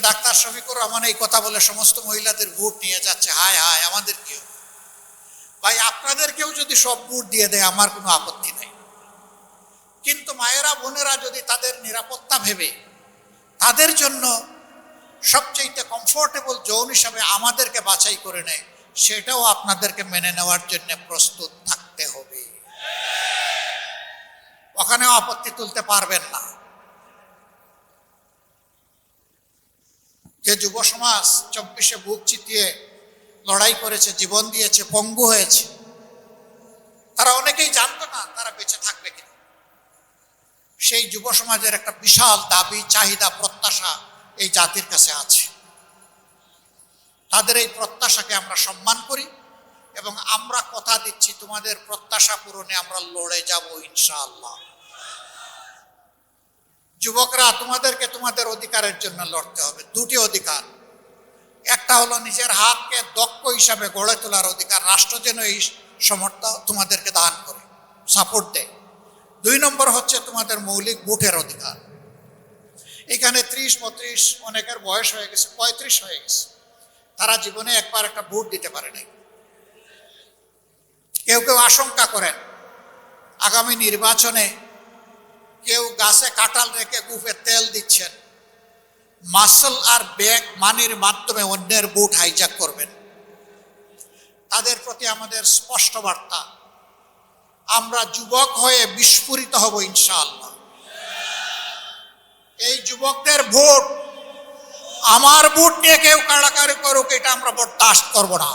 Doctor Shafiqur Rahman এই কথা বলে সমস্ত মহিলাদের ভোট নিয়ে যাচ্ছে। হায় হায়, আমাদের কেউ ভাই, আপনাদেরকেও যদি সব ভোট দিয়ে দেয়, আমার কোনো আপত্তি নাই। কিন্তু মায়েরা, বোনেরা যদি তাদের নিরাপত্তা ভেবে, তাদের জন্য সবচেয়ে কমফোর্টেবল জোন হিসাবে আমাদেরকে বাছাই করে নেয়, সেটাও আপনাদেরকে মেনে নেওয়ার জন্য প্রস্তুত থাকতে হবে। ওখানেও আপত্তি তুলতে পারবেন না। যে যুব সমাজ চব্বিশে বুক চিতিয়ে লড়াই করেছে, জীবন দিয়েছে, পঙ্গু হয়েছে, তারা অনেকেই জানতো না তারা বেঁচে থাকবে কিনা। সেই যুব সমাজের একটা বিশাল দাবি, চাহিদা, প্রত্যাশা এই জাতির কাছে আছে। তাদের এই প্রত্যাশাকে আমরা সম্মান করি এবং আমরা কথা দিচ্ছি, তোমাদের প্রত্যাশা পূরণে আমরা লড়ে যাব ইনশাআল্লাহ। যুবকরা, তোমাদেরকে তোমাদের অধিকারের জন্য লড়তে হবে। দুটি অধিকার। একটা হলো নিজের হাতকে দক্ষ হিসাবে গড়ে তোলার অধিকার, রাষ্ট্র যেন এই সমর্থ তোমাদেরকে দান করে সাপোর্ট দেয়। দুই নম্বর হচ্ছে তোমাদের মৌলিক বুটের অধিকার। এখানে ত্রিশ বত্রিশ অনেকের বয়স হয়ে গেছে, পঁয়ত্রিশ হয়ে গেছে। তারা জীবনে একবার একটা ভোট দিতে পারে নাই। কেউ কেউ আশঙ্কা করেন, আগামী নির্বাচনে কেউ গাছে কাঁঠাল রেখে গুফে তেল দিচ্ছেন। মাসল আর ব্যাগ মানির মাধ্যমে অন্যের বুট হাইজ্যাক করবেন। তাদের প্রতি আমাদের স্পষ্ট বার্তা, আমরা যুবক হয়ে বিস্ফোরিত হব ইনশাআল্লাহ। এই যুবকদের ভোট, আমার ভোট নিয়ে কেউ কাড়াকাড়ি করুক, এটা আমরা বরদাস্ত করব না।